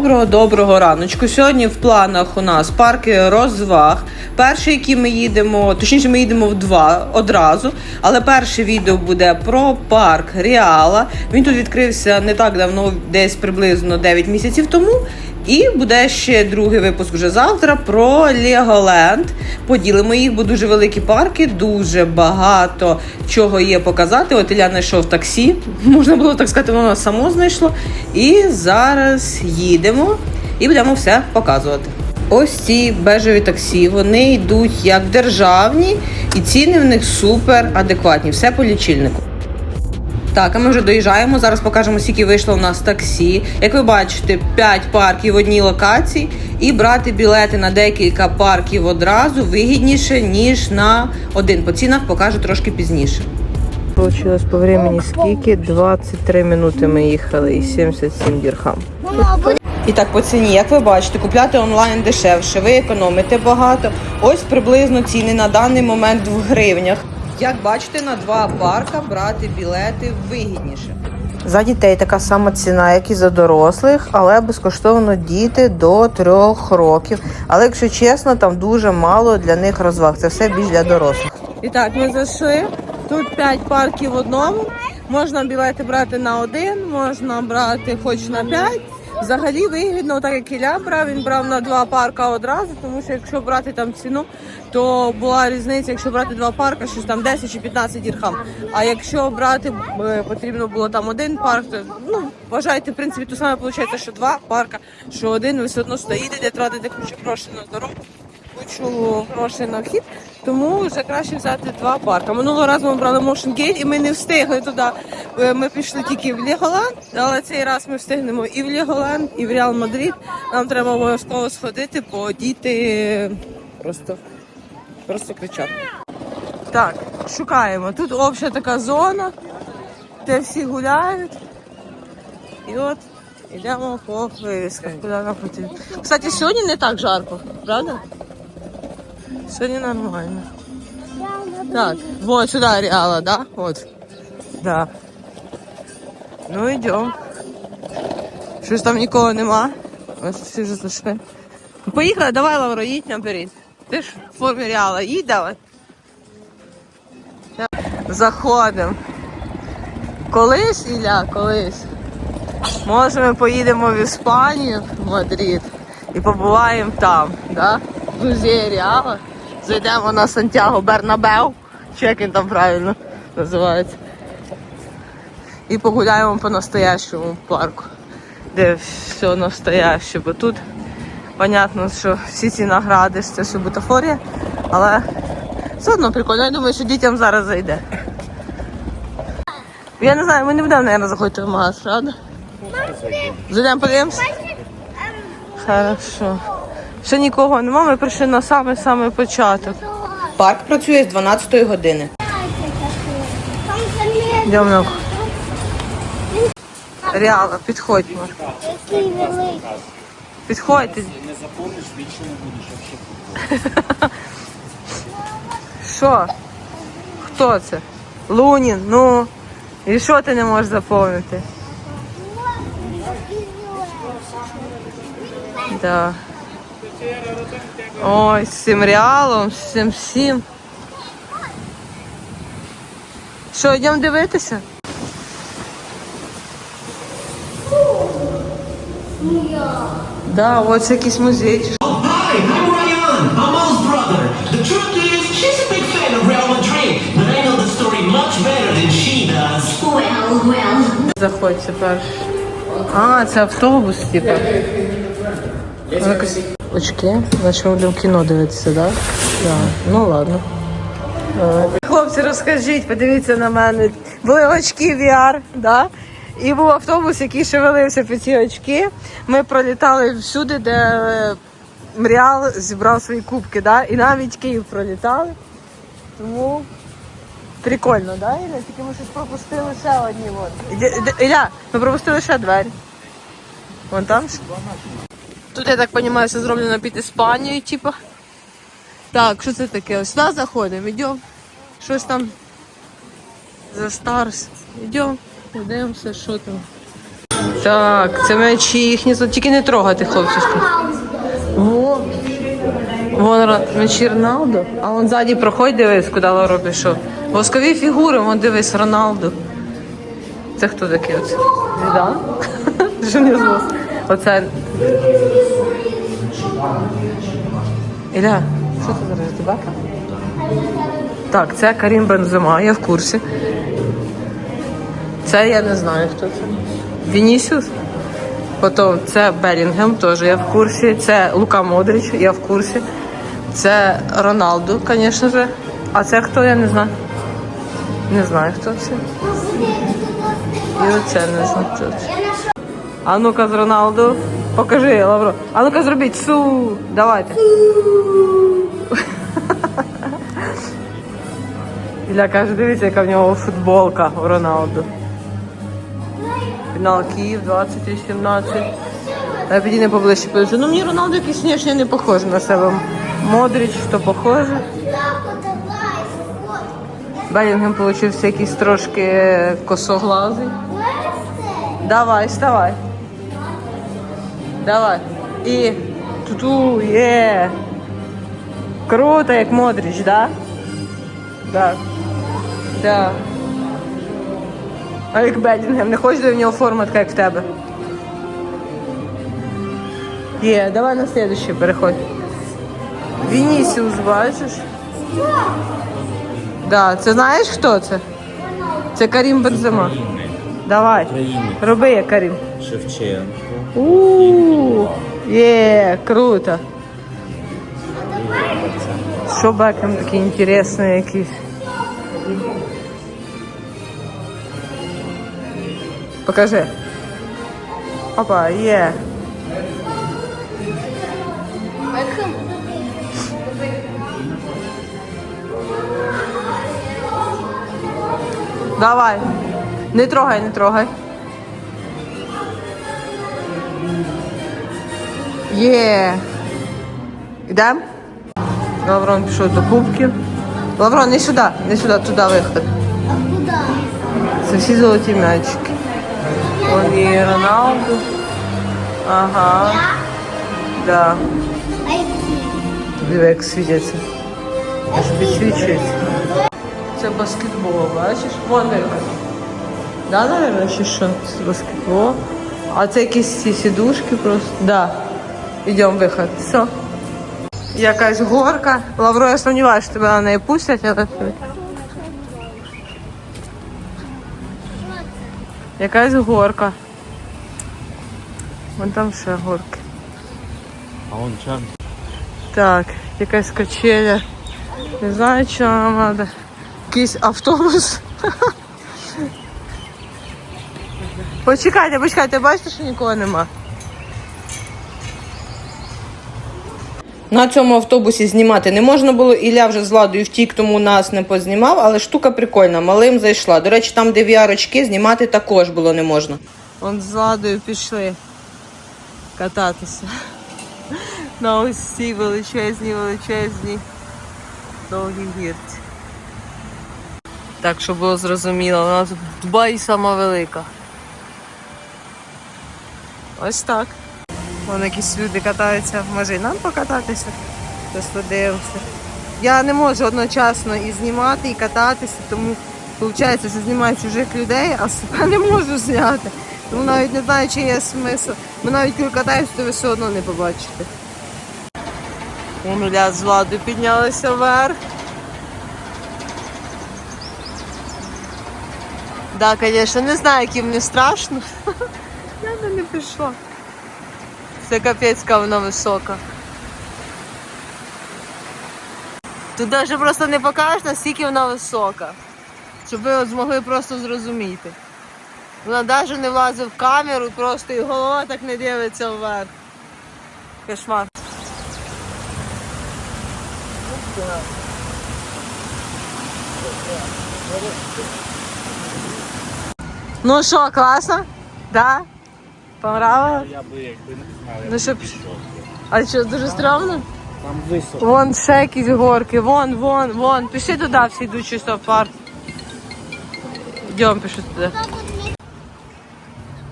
Доброго доброго раночку. Сьогодні в планах у нас парки розваг. Перший, який ми їдемо, точніше, ми їдемо в два одразу. Але перше відео буде про парк Ріала. Він тут відкрився не так давно, десь приблизно 9 місяців тому. І буде ще другий випуск вже завтра про Леголенд. Поділимо їх, бо дуже великі парки, дуже багато чого є показати. От Ілля знайшов таксі, можна було так сказати, воно само знайшло. І зараз їдемо і будемо все показувати. Ось ці бежеві таксі, вони йдуть як державні, і ціни в них супер адекватні. Все по лічильнику. Так, а ми вже доїжджаємо. Зараз покажемо, скільки вийшло у нас таксі. Як ви бачите, 5 парків в одній локації, і брати білети на декілька парків одразу вигідніше, ніж на один. По цінах покажу трошки пізніше. Получилось по времени скільки? 23 минути ми їхали і 77 дірхам. І так, по ціні, як ви бачите, купляти онлайн дешевше, ви економите багато. Ось приблизно ціни на даний момент в гривнях. Як бачите, на два парка брати білети вигідніше. За дітей така сама ціна, як і за дорослих, але безкоштовно діти до трьох років. Але якщо чесно, там дуже мало для них розваг. Це все більш для дорослих. І так, ми зайшли. Тут 5 парків в одному. Можна білети брати на один, можна брати хоч на 5. Взагалі вигідно, так як Ілля брав, він брав на два парка одразу, тому що якщо брати там ціну, то була різниця, якщо брати два парка, щось там 10 чи 15 дірхам. А якщо брати е, потрібно було там один парк, то ну вважайте, в принципі, то саме виходить, що два парка, що один, ви все одно стоїте, де тратите кучу грошей на дорогу, кучу грошей на вхід. Тому вже краще взяти два парка. Минулого разу ми брали Motion Gate і ми не встигли туди. Е, Ми пішли тільки в Леголанд, але цей раз ми встигнемо і в Леголанд, і в Реал Мадрид. Нам треба обов'язково сходити, бо діти просто, просто кричать. Так, шукаємо. Тут обща така зона, де всі гуляють. І от йдемо по вивісках, куди нам потрібно. Кстати, сьогодні не так жарко, правда? Сьогодні нормально. Так, вот сюда Реала, да? Вот. Да. Ну йдемо. Щось там нікого нема. Ось всі вже. Ну, Поїхали, давай, Лавро, їдь наперед. Ти ж в формі Реала, їдь давай. Заходимо. Колись, Ілля, колись. Може ми поїдемо в Іспанію, в Мадрид, і побуваємо там, да? в музеї Реала. Зайдемо на Сантьяго Бернабеу, чи як він там правильно називається. І погуляємо по настоящому парку, де все настояще. Бо тут, понятно, що всі ці награди це все бутафорія, але все одно прикольно. Я думаю, що дітям зараз зайде. Я не знаю, ми не будемо, мабуть, заходити в магаз, правда? Зайдемо подивимося? Хорошо. Ще нікого нема, ми прийшли на самий-самий початок. Парк працює з 12 години. Йдемо. Реально, підходь, Марк. Який великий. Підходьте. Не запомниш, більше не будеш взагалі. Що? Хто це? Лунін, ну. І що ти не можеш запомнити? Да. Ой, з цим реалом, з цим всім. Що, йдемо дивитися? Да, ось якийсь музей. Заходьте перше. А, це автобус, типа. Очки, наче ми будемо кіно дивитися, так? Да? Ну ладно. Давай. Хлопці, розкажіть, подивіться на мене. Були очки VR, да? І був автобус, який шевелився під ці очки. Ми пролітали всюди, де е, Мріал зібрав свої кубки, да? і навіть Київ пролітали. Тому Прикольно, да, Ілля? Тільки ми щось пропустили ще одні. От. Ілля, ми пропустили ще двері. Вон там. Тут, я так розумію, все зроблено під Іспанією, типу. Так, що це таке? Ось сюди заходимо, йдемо. Щось там за Старс. Йдемо, подивимося, що там. Так, це м'ячі їхні, тільки не трогати, хлопчиську. Во. Вон м'ячі Роналду, а вон ззаді проходь, дивись, куди Лоро пішов. Воскові фігури, вон дивись, Роналду. Це хто такий оце? Зідан? Що не звук? Оце. Іля, що це зараз тебе? Так, це Карім Бензема, я в курсі. Це я не знаю, хто це. Вінісіус? Потім це Белінгем, теж я в курсі. Це Лука Модрич, я в курсі. Це Роналду, звісно ж. А це хто, я не знаю. Не знаю, хто це. І оце не знаю, хто це. А ну-ка з Роналду. Покажи, Лавро. А ну-ка зробіть су. Давайте. Ілля каже, дивіться, яка в нього футболка у Роналду. Фінал Київ 2018. Я підійде поближче подивлюся. Ну мені Роналду якийсь внешне не похоже на себе. Модрич, то похоже. Белінгем получився якийсь трошки косоглазий. Давай, вставай. Давай. І туту, є. Круто, як Модрич, да? Так. Да. А як Белінгем, не хочеш до в нього форма така, як в тебе? Є, давай на следующий переходь. Вінісіус, бачиш? Да, це знаєш хто це? Це Карім Бензема. Давай. Роби як Карім. Шевченко. У Є, круто. Що Бекем такий інтересний якийсь. Покажи. Опа, є. Давай. Не трогай, не трогай. Є. Ідем? Лаврон пішов до кубків. Лаврон, не сюди, не сюди, туди виход. А куда? Це всі золоті м'ячики. Вон є Роналду. Ага. Да. Диви, як світяться. Аж підсвічується. Це баскетбол, бачиш? Вон виход. Да, наверное, чи що? Це баскетбол. А це якісь ці сідушки просто. Да. Йдемо виход. Все. Якась горка. Лавро, я сумніваюся, що тебе на неї пустять, але. Якась горка. Вон там ще горки. А он чан. Так, якась качеля. Не знаю, що нам треба. Якийсь автобус. Почекайте, почекайте, бачите, що нікого нема. На цьому автобусі знімати не можна було. Ілля вже з Владою втік, тому нас не познімав, але штука прикольна, малим зайшла. До речі, там, де VR-очки, знімати також було не можна. Вон з Владою пішли кататися. На ось ці величезні, величезні довгі гірці. Так, щоб було зрозуміло, у нас в Дубаї сама велика. Ось так. Вон якісь люди катаються, може і нам покататися. Хтось подивився. Я не можу одночасно і знімати, і кататися, тому виходить, що знімаю чужих людей, а себе не можу зняти. Тому навіть не знаю, чи є смисл. Ми навіть коли катаємося, то ви все одно не побачите. Омля з влади піднялися вверх. Да, звісно, не знаю, яким не страшно. Пішла. Це капець, вона висока. Тут навіть просто не покажеш, наскільки вона висока. Щоб ви змогли просто зрозуміти. Вона навіть не влазить в камеру, просто і голова так не дивиться вверх. Кошмар. Ну що, класно? Да? Понравилось? Я би якби не знав. Ну щоб. А що, дуже стрьомно? Там високо. Вон ще якісь горки, вон, вон, вон. Пішли туди, всі йдуть чисто в парк. Йдемо, пішли туди.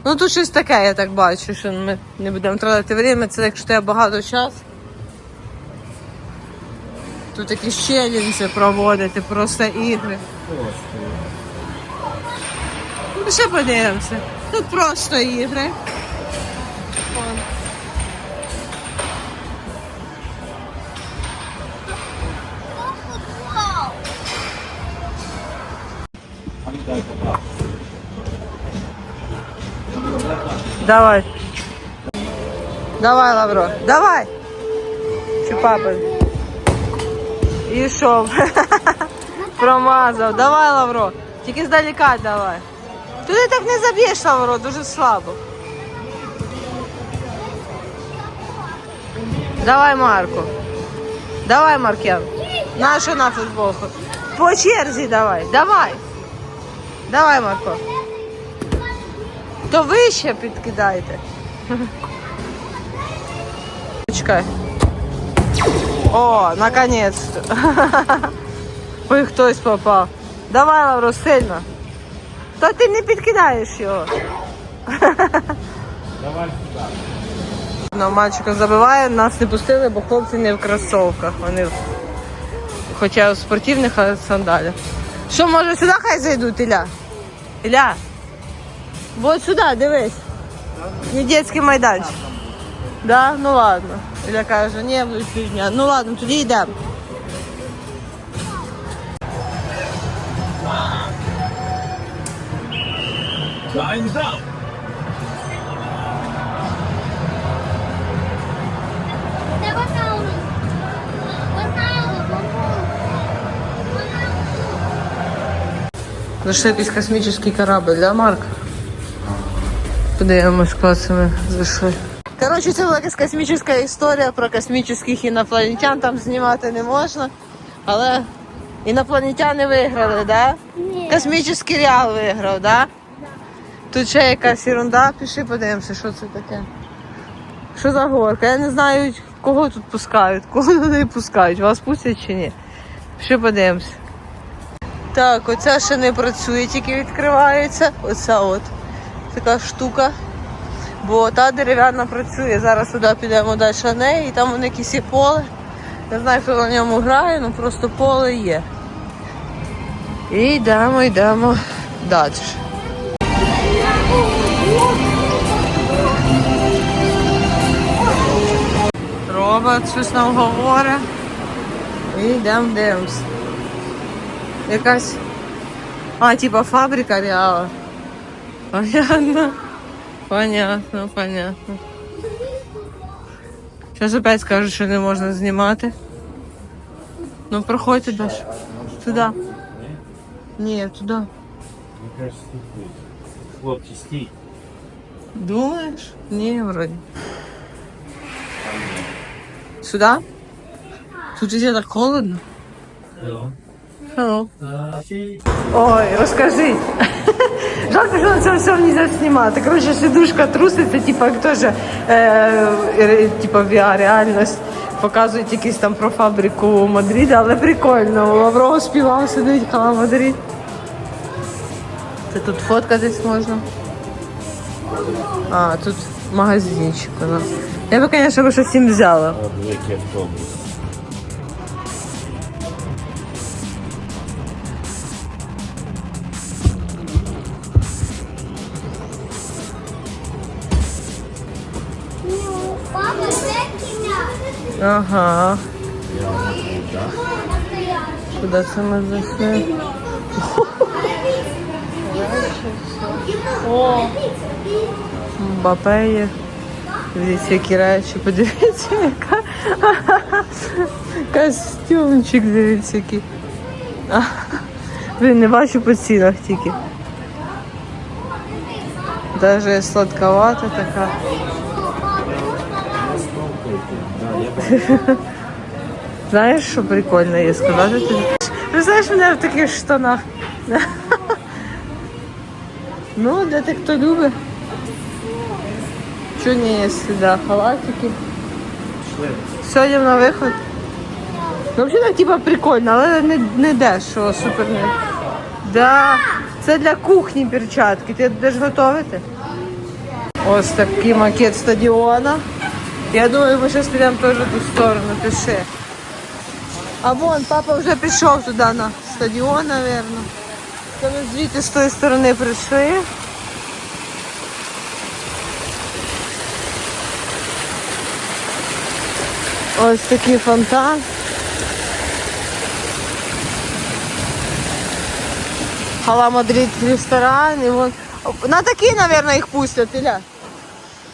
Ну тут щось таке, я так бачу, що ми не будемо тратити время, це якщо тебе багато часу. Тут якісь челленджі проводити, просто ігри. Ну, ще подивимося. Тут просто ігри. Вон. Вау! Давай. Давай, Лавро. Давай. Чи папа? І що? Промазав. Давай, Лавро. Тільки здалека давай. Туди так не заб'єш, Лавро, дуже слабо. Давай, Марко. Давай, Маркен. Нашу на футболку. По черзі давай. Давай. Давай, Марко. То вище підкидайте. Чекай. О, наконец-то. Ой, хтось попав. Давай, Лавро, сильно. Та ти не підкидаєш його. Давай сюди. Ну, мальчика забиває, нас не пустили, бо хлопці не в кросовках. Вони хоча в спортивних а сандалях. Що, може сюди хай зайдуть, Ілля? Ілля? Вот сюди, дивись. Не дитячий майданчик. Да? Ну ладно. Ілля каже, ні, півдня. Ну ладно, тоді йдемо. Time's? Роналдо, Зайшли якийсь космічний корабль, да, Марк? Куди ми зайшли. Коротше, це була якась космічна історія про космічних інопланетян, там знімати не можна. Але інопланетяни виграли, да? Ні. Космічний реал виграв, да? Тут ще якась ерунда, пішли подивимося, що це таке. Що за горка? Я не знаю, кого тут пускають, кого не пускають. Вас пустять чи ні? Пішли подивимося. Так, оця ще не працює, тільки відкривається. Оця от така штука. Бо та дерев'яна працює. Зараз туди підемо далі на неї, і там воно якесь є поле. Не знаю, хто на ньому грає, ну просто поле є. І йдемо, йдемо далі. Робот щось нам говорить. І йдемо дивимось. Якась. А, типа фабрика реала. Понятно. Понятно, понятно. Зараз опять скажуть, що не можна знімати. Ну, проходьте далі. Туди. Ні, туди. Мені кажется, тут буде. Хлопці, стій. Думаєш? Ні, вроді. Сюди? Тут іде так холодно. Hello. Ой, розкажи. Жалко, що на цьому всьому не можна знімати. Коротше, сидушка труситься, типа як теж е, е, типа VR реальність. Показують якісь там про фабрику Мадрида, але прикольно. Лавров співав, сидить, хала Мадрид. Це тут фоткатись можна. А, тут магазинчик у нас. Я би, звісно, би щось їм взяла. От великий автобус. Папа, це кіня. Ага. Куди це ми зайшли? О, Мбапе є. Дивіться, які речі, подивіться, яка костюмчик, дивіться, який. Блін, не бачу по цінах тільки. Даже сладковата така. Знаєш, що прикольно є сказати тобі? Ти знаєш мене в таких штанах. Ну, для тих, хто любить. Не є сюди? Халатики. Сьогодні на виход. Ну, взагалі типа прикольно, але не, не дешево, супер не. Да. Це для кухні перчатки. Ти будеш готувати? Ось такий макет стадіона. Я думаю, ми зараз підемо теж в ту сторону, піши. А вон, папа вже пішов туди на стадіон. Це ми звідти з тої сторони прийшли. Ось такий фонтан. Хала Мадрид ресторан. І вон... На такі, мабуть, їх пустять, Іля.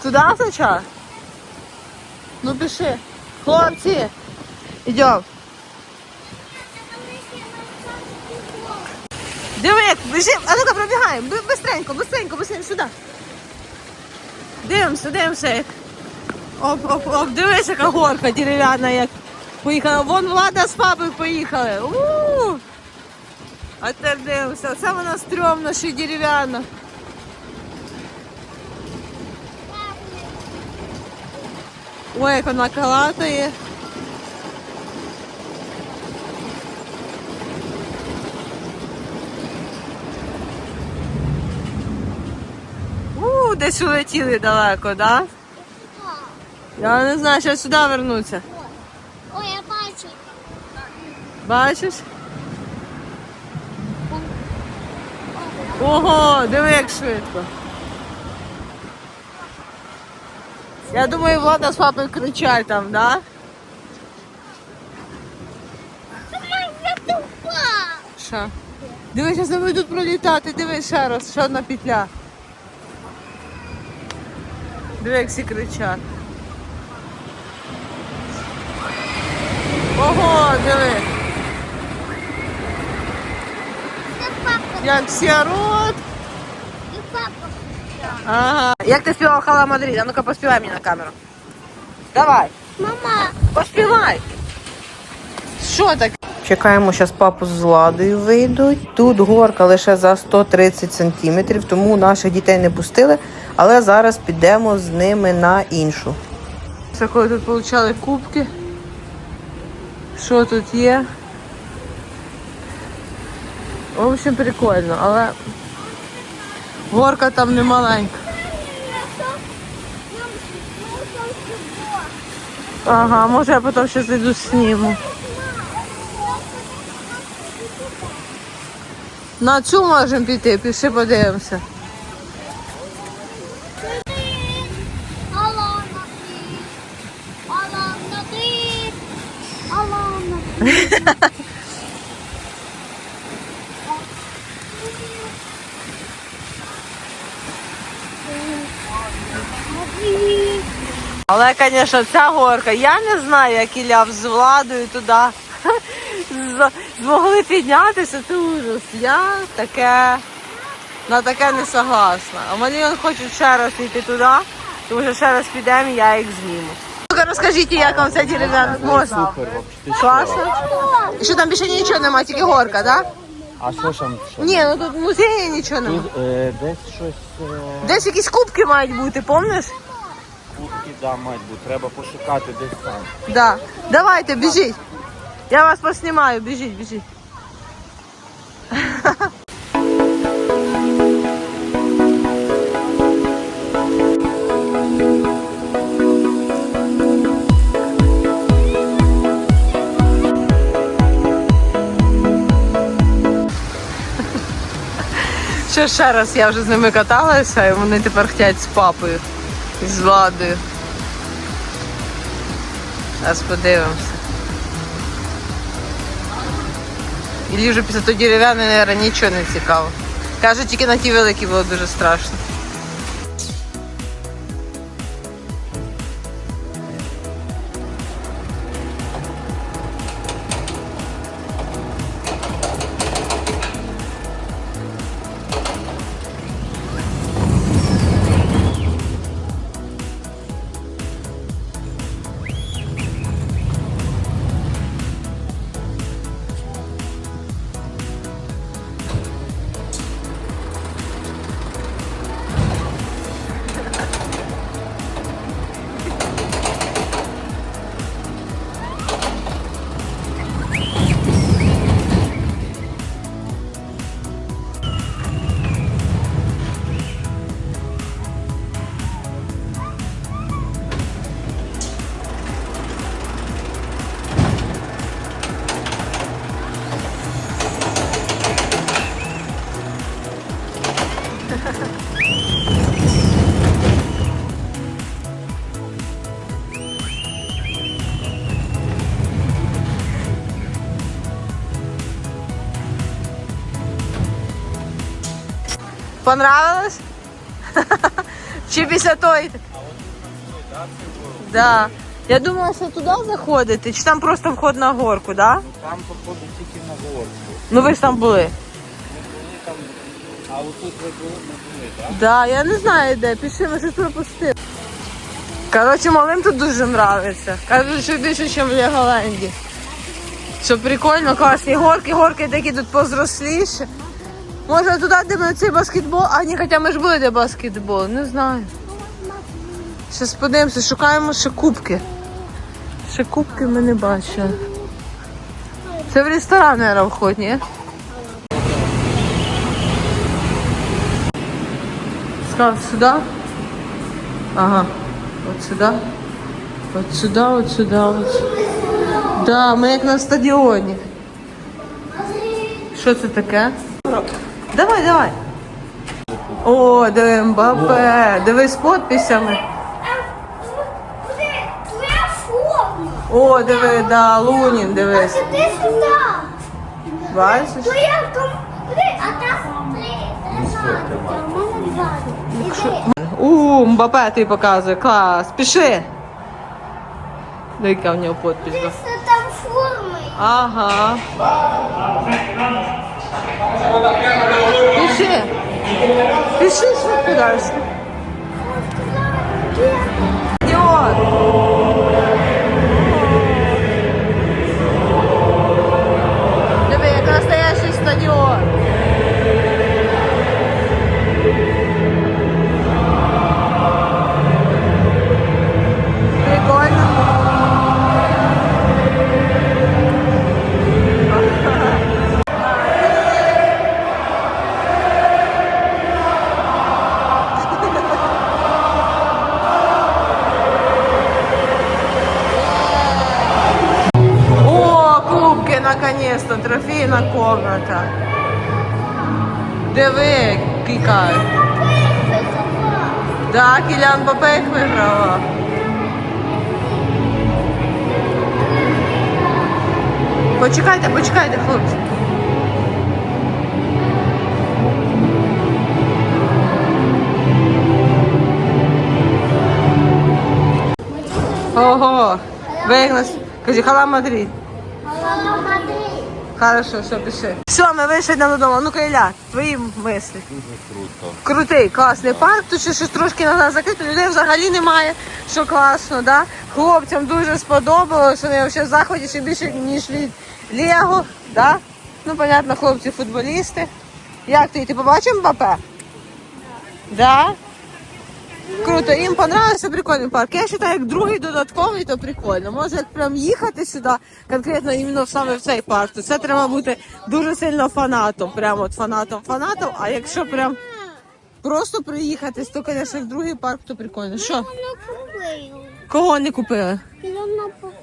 Туди спочатку? Ну пиши. Хлопці, йдемо. Диви, біжим. А ну-ка пробігаємо. Бистренько, бистренько, бистренько, сюди. Дивимося, дивимося. Оп, оп, оп, дивись, яка горка дерев'яна, як поїхала. Вон влада з папою поїхали. У-у-у. А тепер дивимося. Це вона стрьомна, ще й дерев'яна. Ой, як вона калатає. У, десь улетіли далеко, да? Я не знаю, що сюди вернуться. Ой, я бачу. Бачиш? Ого, диви, як швидко. Я думаю, влада з папою кричать там, да? Що? Диви, зараз вони йдуть пролітати, диви ще раз, ще одна петля. Диви, як всі кричать. Ого, диви, як всі оруть. І папа. Ага. Як ти співав Хала Мадрид? А ну-ка поспівай мені на камеру. Давай. Мама. Поспівай. Що так? Чекаємо, зараз папу з владою вийдуть. Тут горка лише за 130 сантиметрів, тому наших дітей не пустили, але зараз підемо з ними на іншу. Це коли тут отримали кубки. Що тут є? В общем, прикольно, але горка там не маленька. Ага, може я потім ще зайду зніму. На цю можемо піти, пішли подивимося. Але, звісно, ця горка, я не знаю, як Ілля з владою туди змогли піднятися, це ужас. Я таке на таке не согласна. А мені вони хочуть ще раз йти туди, тому що ще раз підемо я їх зніму. Розкажіть, як вам ця дерев'яна? Супер. Класно? І що там більше нічого немає, тільки горка, так? А що ж там? Що? Ні, ну тут музеї нічого немає. Тут е, десь щось е, Десь якісь кубки мають бути, помниш? кубки, да, мать, бо треба пошукати десь там. Да. Давайте, біжіть. Я вас поснімаю, біжіть, біжіть. Ще раз я вже з ними каталася, і вони тепер хочуть з папою з владою. Зараз подивимося. І вже після того дерев'яної, мабуть, нічого не цікаво. Каже, тільки на ті великі було дуже страшно. Понравилось? Чи після тої? Да. Я думала, що туди заходити, чи там просто вход на горку, да? Там походу тільки на горку. Ну ви ж там були. А отут ви були, не були, так? Да, я не знаю де, пішли, ми щось пропустили. Коротше, малим тут дуже нравиться. Кажуть, що більше, ніж в Леголенді. Що прикольно, класні горки, горки такі тут позросліші. Може туди, де ми цей баскетбол, а ні, хоча ми ж були де баскетбол, не знаю. Щас подивимося, шукаємо ще кубки. Ще кубки ми не бачили. Це в ресторан, мабуть, вход, ні? Сказав сюди. Ага. От сюди. От сюди, от сюди, от сюди. Да, ми як на стадіоні. Що це таке? Давай, давай. О, диви Мбапе. Дивись з подписями. Твоя форма. О, диви, да, Лунін, дивись. Іди сюди. Бачиш? Твоя У Мбапе ти показує, клас. Піши. Яка в нього подпись. Ти. Ага. Пиши. Пиши швидко далі. Стадіон. Виграла. Почекайте, почекайте, хлопці. Ого, вигнас. Кажи, хала Мадрид. Алла Мадрид. Хорошо, все, пиши. Все, ми вийшли йдемо додому. Ну, Ілля, твої мислі. Дуже круто. Крутий, класний парк. Тут ще щось трошки назад закрито. Людей взагалі немає, що класно, да? Хлопцям дуже сподобалось, вони взагалі в заході ще більше, ніж від Лего, да? Ну, понятно, хлопці футболісти. Як ти? Ти побачив Мбапе? Да? Круто, їм понравився прикольний парк. Я вважаю, як другий додатковий, то прикольно. Може, як прям їхати сюди, конкретно іменно саме в цей парк, то це треба бути дуже сильно фанатом. Прямо от фанатом фанатом. А якщо прям просто приїхати, то, звісно, в другий парк, то прикольно. Що? Кого не купили?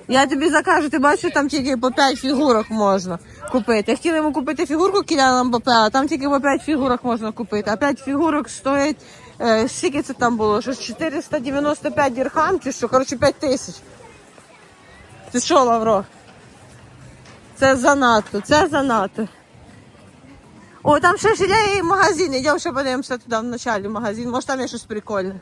Я тобі закажу, ти бачиш, там тільки по 5 фігурок можна купити. Хотіли йому купити фігурку Кіляна Мбапе, а там тільки по 5 фігурок можна купити. А 5 фігурок стоять, е, скільки це там було? Щось 495 дірхам чи що? Коротше, 5 тисяч. Ти що, Лавро? Це занадто, це занадто. О, там ще ж є магазин, йдемо ще подивимося туди в началі магазин, може там є щось прикольне.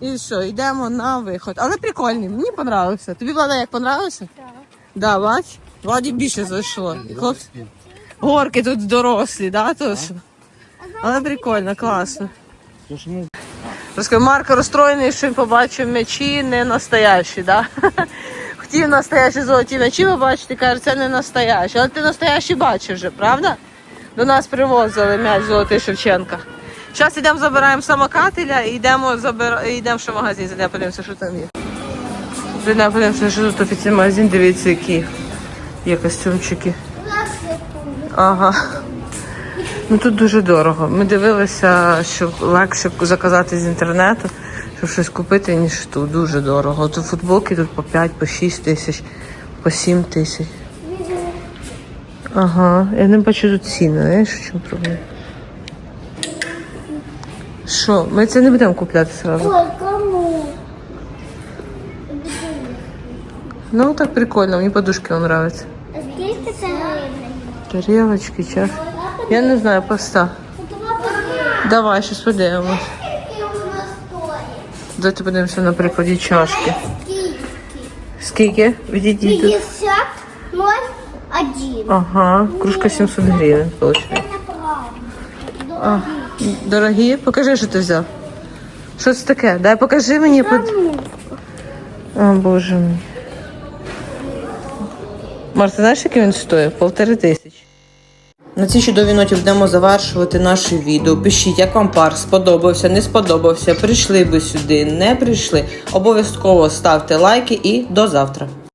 І що, йдемо на виход. Але прикольний, мені понравився. Тобі Влада як понравився? Так. Да, бач? Владі більше зайшло. Хлопці. Горки тут дорослі, да, то що? Але прикольно, класно. Розкажи, Марко розстроєний, що він побачив м'ячі не настоящі, да? Хотів настоящі золоті м'ячі побачити, каже, це не настоящі. Але ти настоящі бачив вже, правда? До нас привозили м'яч золотий Шевченка. Зараз йдемо забираємо самокателя і йдемо забира... йдемо ще в магазин, зайдемо подивимося, що там є. Зайдемо подивимося, що тут офіційний магазин, дивіться, які є костюмчики. Ага. Ну тут дуже дорого. Ми дивилися, що легше заказати з інтернету, щоб щось купити, ніж тут. Дуже дорого. Тут футболки тут по 5, по 6 тисяч, по 7 тисяч. Ага, я не бачу тут ціни, знаєш, в чому проблема? Що, ми це не будемо купляти одразу. Ой, кому? Ну так прикольно, мені подушки подобаються. Скільки це гривень? Тарілочки, чаш. Я не знаю, поста. Давай, щось подивимось. Давайте подивимося на прикладі чашки. Скільки? Відійдіть. тут. 50, 0, 1. Ага, кружка 700 гривень, виходить. А, дорогі, покажи, що ти взяв. Що це таке? Дай покажи мені. Под... О, боже мій. Марта, знаєш, який він стоїть? Полтори тисячі. На цій чудовій ноті будемо завершувати наше відео. Пишіть, як вам парк сподобався, не сподобався, прийшли би сюди, не прийшли. Обов'язково ставте лайки і до завтра.